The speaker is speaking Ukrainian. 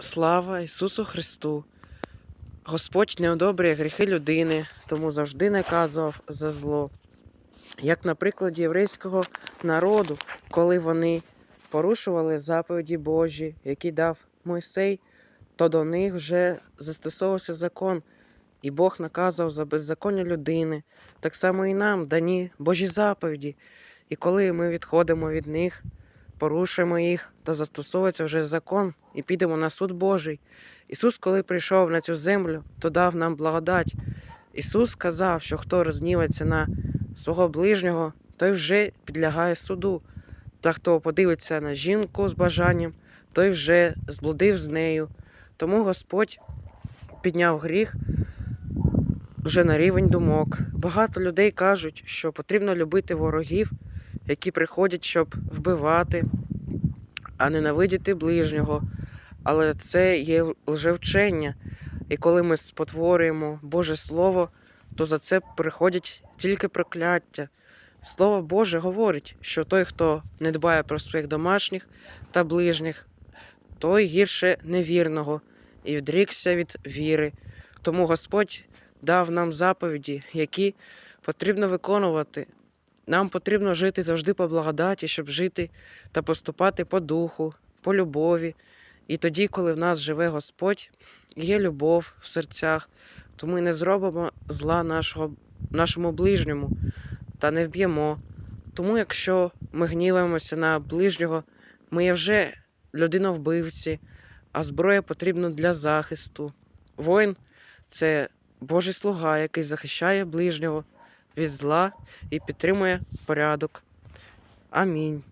Слава Ісусу Христу! Господь не одобрює гріхи людини, тому завжди наказував за зло. Як на прикладі єврейського народу, коли вони порушували заповіді Божі, які дав Мойсей, то до них вже застосовувався закон, і Бог наказував за беззаконня людини. Так само і нам дані Божі заповіді. І коли ми відходимо від них, порушуємо їх, то застосовується вже закон і підемо на суд Божий. Ісус, коли прийшов на цю землю, то дав нам благодать. Ісус сказав, що хто рознівається на свого ближнього, той вже підлягає суду. Та хто подивиться на жінку з бажанням, той вже зблудив з нею. Тому Господь підняв гріх вже на рівень думок. Багато людей кажуть, що потрібно любити ворогів, які приходять, щоб вбивати, а ненавидіти ближнього. Але це є лжевчення. І коли ми спотворюємо Боже Слово, то за це приходять тільки прокляття. Слово Боже говорить, що той, хто не дбає про своїх домашніх та ближніх, той гірше невірного і відрікся від віри. Тому Господь дав нам заповіді, які потрібно виконувати. Нам потрібно жити завжди по благодаті, щоб жити та поступати по духу, по любові. І тоді, коли в нас живе Господь, є любов в серцях, то ми не зробимо зла нашого, нашому ближньому та не вб'ємо. Тому, якщо ми гніваємося на ближнього, ми є вже людиновбивці, а зброя потрібна для захисту. Воїн це Божий слуга, який захищає ближнього від зла і підтримує порядок. Амінь.